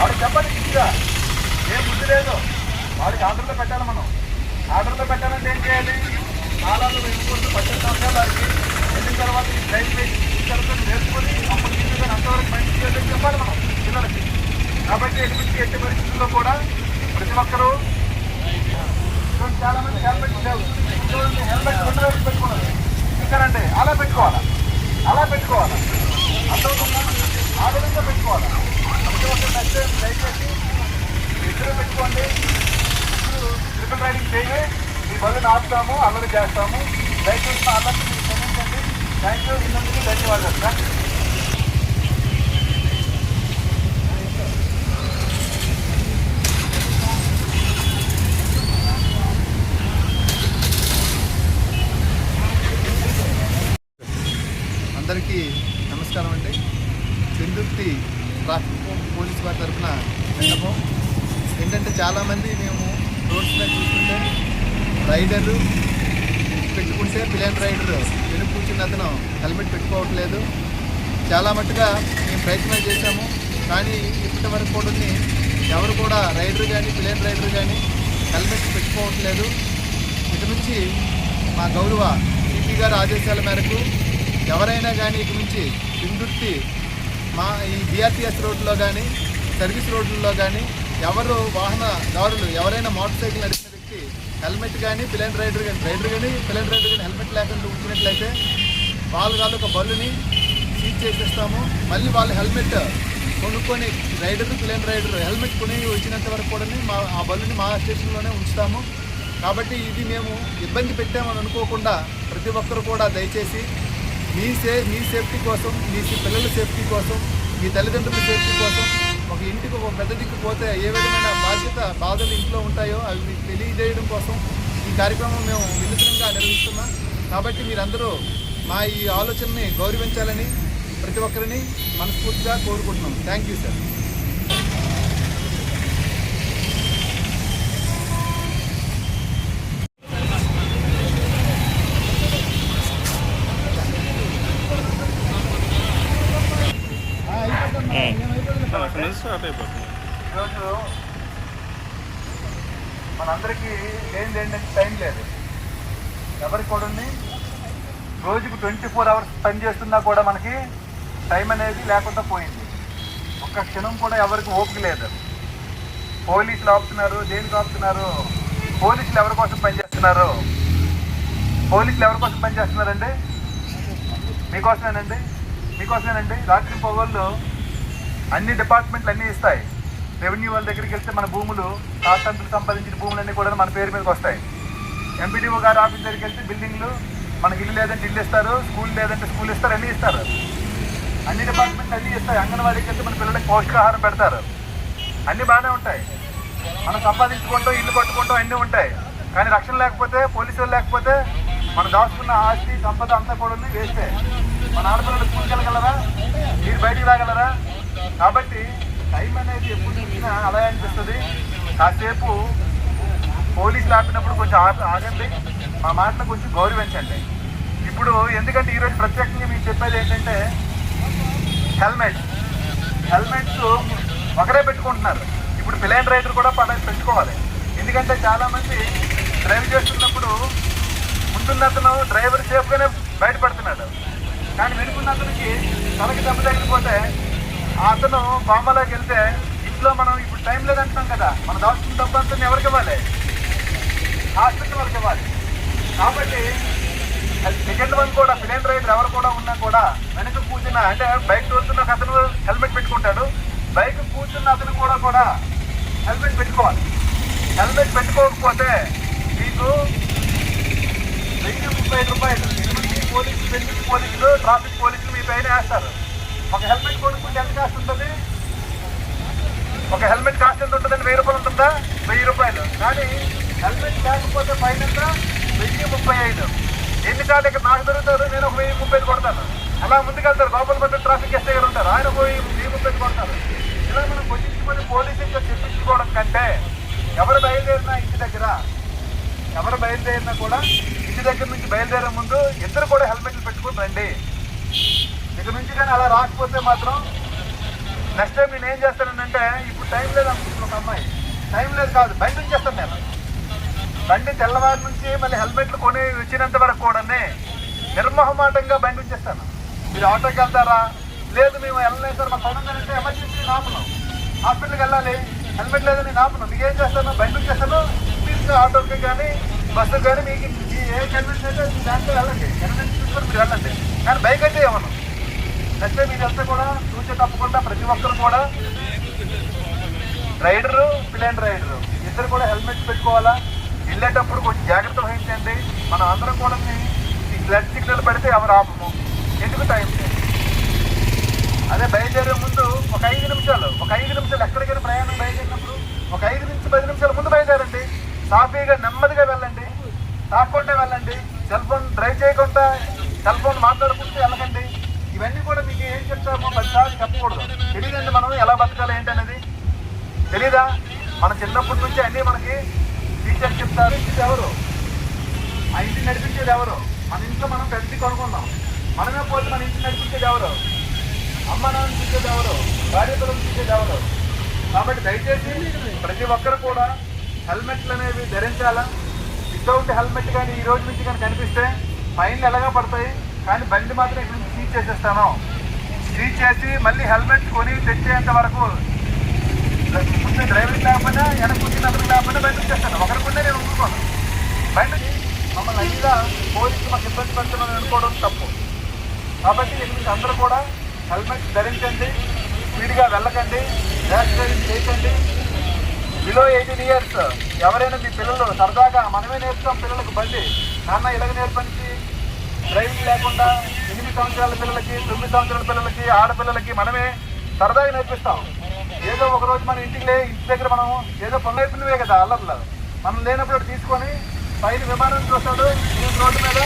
వాడు చెప్పండి ఇచ్చిగా ఏం బుద్ధి లేదు. వాడికి ఆర్డర్లో పెట్టాలి మనం. ఆర్డర్లో పెట్టాలంటే ఏం చేయాలి? కాలాలు వెళ్ళిపోతూ పద్దెనిమిది సంవత్సరాలు వారికి వెళ్ళిన తర్వాత ఈ డ్రైవ్ తర్వాత నేర్చుకొని అప్పుడు తీసుకొని అంతవరకు మంచి చేయాలని చెప్పాలి మనం పిల్లలకి. కాబట్టి ఎటువంటి ఎట్టి పరిస్థితుల్లో కూడా ప్రతి ఒక్కరూ చూడండి, చాలా మంది హెల్మెట్ లేవు చూడండి, హెల్మెట్ రెండు వైపు పెట్టుకున్నారు ఎందుకంటే అలా పెట్టుకోవాలా? అలా పెట్టుకోవాలా? అంతవరకు ఆ పెట్టుకోవాలా? ప్రతి ఒక్కరు దయచేసి దయచేసి ఇద్దరు పెట్టుకోండి ఇప్పుడు ట్రిపుల్ రైడింగ్ చేయి మీ బదులు ఆపుతాము అల్లరి చేస్తాము. దయచేసి మా అల్లరి మీరు క్షమించండి. Thank you. ఇన్నందుకు ధన్యవాదాలు సార్. ట్రాఫిక్ పోలీస్ వారి తరఫున విన్నపం ఏంటంటే చాలామంది మేము రోడ్స్ మీద చూస్తుంటే రైడరు పెట్టుకుంటే పిలియన్ రైడర్ వెనుక కూర్చున్న అతను హెల్మెట్ పెట్టుకోవట్లేదు. చాలా మట్టుగా మేము ప్రయత్నం చేశాము. కానీ ఇప్పటి వరకు కూడా ఎవరు కూడా రైడర్ కానీ పిలియన్ రైడర్ కానీ హెల్మెట్ పెట్టుకోవట్లేదు. ఇటు నుంచి మా గౌరవ సిపి గారి ఆదేశాల మేరకు ఎవరైనా కానీ ఇటు నుంచి పిందుర్తి మా ఈ బీఆర్టీఎస్ రోడ్లో కానీ సర్వీస్ రోడ్లలో కానీ ఎవరు వాహనదారులు ఎవరైనా మోటార్ సైకిల్ నడిపిన వ్యక్తి హెల్మెట్ కానీ పిలన్ రైడర్ కానీ రైడర్ కానీ పిలన్ రైడర్ కానీ హెల్మెట్ లేకుండా ఉంచినట్లయితే వాళ్ళు కాదు ఒక బల్లుని సీజ్ చేసేస్తాము. మళ్ళీ వాళ్ళు హెల్మెట్ కొనుక్కొని రైడర్ పిలన్ రైడర్ హెల్మెట్ కొని వచ్చినంత వరకు కూడా మా ఆ బల్లుని మా స్టేషన్లోనే ఉంచుతాము. కాబట్టి ఇది మేము ఇబ్బంది పెట్టామని అనుకోకుండా ప్రతి ఒక్కరు కూడా దయచేసి మీ సే మీ సేఫ్టీ కోసం మీ పిల్లల సేఫ్టీ కోసం మీ తల్లిదండ్రుల సేఫ్టీ కోసం ఒక ఇంటికి ఒక పెద్దదికి పోతే ఏ విధమైన బాధ్యత బాధలు ఇంట్లో ఉంటాయో అవి మీకు తెలియజేయడం కోసం ఈ కార్యక్రమం మేము వినూత్నంగా నిర్వహిస్తున్నాం. కాబట్టి మీరందరూ మా ఈ ఆలోచనని గౌరవించాలని ప్రతి ఒక్కరిని మనస్ఫూర్తిగా కోరుకుంటున్నాం. Thank you sir. స్టార్ట్ అయిపోతుంది ఈరోజు మనందరికీ ఏం ఏంటంటే టైం లేదు. ఎవరికి కూడా ఉంది? రోజుకు ట్వంటీ ఫోర్ అవర్స్ పని చేస్తున్నా కూడా మనకి టైం అనేది లేకుండా పోయింది. ఒక్క క్షణం కూడా ఎవరికి ఓపిక లేదు. పోలీసులు ఆపుతున్నారు దేనికి ఆపుతున్నారు? పోలీసులు ఎవరి కోసం పనిచేస్తున్నారు పోలీసులు ఎవరి కోసం పనిచేస్తున్నారండి మీకోసమేనండి? మీకోసమేనండి? రాత్రి పొగళ్ళు అన్ని డిపార్ట్మెంట్లు అన్నీ ఇస్తాయి. రెవెన్యూ వాళ్ళ దగ్గరికి వెళ్తే మన భూములు తాతంతులు సంపాదించిన భూములన్నీ కూడా మన పేరు మీదకి వస్తాయి. ఎంపీడీఓ గారు ఆఫీస్ దగ్గరికి వెళ్తే బిల్డింగ్లు మనకి ఇల్లు లేదంటే ఇల్లు ఇస్తారు స్కూల్ లేదంటే స్కూల్ ఇస్తారు అన్నీ ఇస్తారు. అన్ని డిపార్ట్మెంట్లు అన్నీ ఇస్తాయి. అంగన్వాడీకి వెళ్తే మన పిల్లలకి పౌష్టికాహారం పెడతారు. అన్నీ బాగానే ఉంటాయి. మనం సంపాదించుకుంటాం ఇల్లు కట్టుకుంటాం అన్నీ ఉంటాయి. కానీ రక్షణ లేకపోతే పోలీసులు లేకపోతే మనం దాచుకున్న ఆస్తి సంపద అంతా కూడా వేస్తే మన ఆడపిల్లలు స్కూల్కి వెళ్ళగలరా? మీరు బయటికి రాగలరా? కాబట్టి టైం అనేది ఎప్పుడు చూసినా అలా అనిపిస్తుంది. కాసేపు పోలీసులు ఆపినప్పుడు కొంచెం ఆగండి. మా మాటలు కొంచెం గౌరవించండి. ఇప్పుడు ఎందుకంటే ఈరోజు ప్రత్యేకంగా మీకు చెప్పేది ఏంటంటే హెల్మెట్. హెల్మెట్స్ ఒకరే పెట్టుకుంటున్నారు. ఇప్పుడు పిలైన్ రైడర్ కూడా పడ పెట్టుకోవాలి. ఎందుకంటే చాలామంది డ్రైవ్ చేస్తున్నప్పుడు ముందున్నతను డ్రైవర్ సేఫ్గానే బయటపడుతున్నాడు. కానీ వెనుకున్నతనికి తనకి దెబ్బ తగిలిపోతే అతను బామ్మలోకి వెళ్తే ఇంట్లో మనం ఇప్పుడు టైం లేదంటున్నాం కదా. మన దాచుకున్న డబ్బు అంతా ఎవరికి ఇవ్వాలి? హాస్పిటల్ వరకు ఇవ్వాలి? కాబట్టి సెకండ్ వన్ కూడా పిలియన్ రైడర్ ఎవరు కూడా ఉన్నా కూడా వెనక కూర్చున్న అంటే బైక్ తోలుతున్న ఒక అతను హెల్మెట్ పెట్టుకుంటాడు. బైక్ కూర్చున్న అతను కూడా కూడా హెల్మెట్ పెట్టుకోవాలి. హెల్మెట్ పెట్టుకోకపోతే మీకు వెయ్యి ముప్పై ఐదు రూపాయలు పోలీసులు ఎనిమిది పోలీసులు ట్రాఫిక్ పోలీసులు మీ పైన వేస్తారు. ఒక హెల్మెట్ కొనుక్కుంటే ఎంత కాస్ట్ ఉంటుంది? ఒక హెల్మెట్ కాస్ట్ ఎంత ఉంటుందండి? వెయ్యి రూపాయలు ఉంటుందా? వెయ్యి రూపాయలు. కానీ హెల్మెట్ లేకపోతే ఫైన్ ఎంత? వెయ్యి ముప్పై ఐదు. ఎన్నిసార్లు ఇక్కడ నాకు దొరుకుతారు? నేను ఒక వెయ్యి ముప్పై కొడతాను. అలా ముందుకెళ్తారు. లోపల పట్ల ట్రాఫిక్ ఎస్ఐ గారు ఉంటారు? ఆయన పోయి వెయ్యి ముప్పై కొడతారు. ఇలా మనం కొట్టించుకొని పోలీసులతో చెప్పించుకోవడం కంటే ఎవరు బయలుదేరినా ఇంటి దగ్గర ఎవరు బయలుదేరినా కూడా ఇంటి దగ్గర నుంచి బయలుదేరే ముందు ఇద్దరు కూడా హెల్మెట్లు పెట్టుకుని రండి. కానీ అలా రాకపోతే మాత్రం నెక్స్ట్ టైం నేను ఏం చేస్తానంటే ఇప్పుడు టైం లేదు అనుకుంటున్నా ఒక అమ్మాయి. టైం లేదు కాదు బండి చేస్తాను నేను. బండి తెల్లవారి నుంచి మళ్ళీ హెల్మెట్లు కొని వచ్చినంత వరకు కూడా నిర్మహమాటంగా బండి ఉంచేస్తాను. మీరు ఆటోకి వెళ్తారా? లేదు మేము వెళ్ళలేదు సార్ మా సడన్గా అంటే ఎమర్జెన్సీ నాపను హాస్పిటల్కి వెళ్ళాలి. హెల్మెట్ లేదని నాపను మీకు ఏం చేస్తాను? బండి ఉంచేస్తాను. మీరు ఆటోకి కానీ బస్సుకు కానీ మీకు ఏ కన్వీన్స్ అయితే దాంట్లో వెళ్ళండి. కన్వీన్స్ తీసుకొని మీరు వెళ్ళండి. కానీ బైక్ అయితే ఏమన్నా అంటే మీరు వెళ్తే కూడా చూసే తప్పకుండా ప్రతి ఒక్కరు కూడా. రైడరు పిల్లన్ రైడరు ఇద్దరు కూడా హెల్మెట్ పెట్టుకోవాలా? వెళ్ళేటప్పుడు కొంచెం జాగ్రత్త వహించండి. మనం అందరం కూడా ఈ బ్లడ్ సిగ్నల్ పడితే ఎవరు ఆపము. ఎందుకు టైం అదే బయలుదేరే ముందు ఒక ఐదు నిమిషాలు ఒక ఐదు నిమిషాలు ఎక్కడికైనా ప్రయాణం బయలుదేరినప్పుడు ఒక ఐదు నుంచి పది నిమిషాల ముందు బయలుదేరండి. సాఫీగా నెమ్మదిగా వెళ్ళండి. తాకుండా వెళ్ళండి. సెల్ ఫోన్ డ్రైవ్ చేయకుండా సెల్ ఫోన్ మాట్లాడుకుంటూ వెళ్ళకండి. ఇవన్నీ కూడా మీకు ఏం చెప్తామో పదిసార్లు చెప్పకూడదు. తెలియదండి మనం ఎలా బతకాలి ఏంటనేది? తెలీదా? మన చిన్నప్పటి నుంచి అన్నీ మనకి టీచర్ చెప్తారు. ఇది ఎవరు? ఆ ఇంటిని నడిపించేది ఎవరు? మన ఇంట్లో మనం పెద్ద కొనుక్కున్నాం మనమే పోతే మన ఇంటిని నడిపించేది ఎవరు? అమ్మ నాన్న చూసేది ఎవరు? భార్య పిల్లలు చూసేది ఎవరు? కాబట్టి దయచేసి ప్రతి ఒక్కరు కూడా హెల్మెట్లు అనేవి ధరించాలా? వితౌట్ హెల్మెట్ కానీ ఈ రోజు నుంచి కానీ కనిపిస్తే ఫైన్లు ఎలాగా పడతాయి. కానీ బండి మాత్రం ఇక్కడ సీజ్ చేసేస్తాను. సీజ్ చేసి మళ్ళీ హెల్మెట్ కొని తెచ్చేంత వరకు ముందు డ్రైవింగ్ లేకపోయినా వెనక కూర్చుని లేకపోయినా బయటకు వచ్చేస్తాను. ఒకరికుంటే నేను ఊరుకోను. బండి మమ్మల్ని అయ్యిగా పోలీసులు మాకు ఇబ్బంది పెడుతున్నాను అనుకోవడం తప్పు. కాబట్టి మీకు అందరూ కూడా హెల్మెట్ ధరించండి స్పీడ్గా వెళ్ళకండి ర్యాష్ డ్రైవింగ్ చేయకండి బిలో ఎయిటీన్ ఇయర్స్ ఎవరైనా మీ పిల్లలు సరదాగా మనమే నేర్పుతాం పిల్లలకు బండి. నాన్న ఇలాగ నేర్పించి డ్రైవింగ్ లేకుండా ఎనిమిది సంవత్సరాల పిల్లలకి తొమ్మిది సంవత్సరాల పిల్లలకి ఆడపిల్లలకి మనమే సరదాగా నేర్పిస్తాం. ఏదో ఒక రోజు మన ఇంటికి లే ఇంటి దగ్గర మనం ఏదో పనులు కదా అల్లర్లు. మనం లేనప్పుడు తీసుకొని పైన విమానం చూస్తాడు రోడ్డు మీద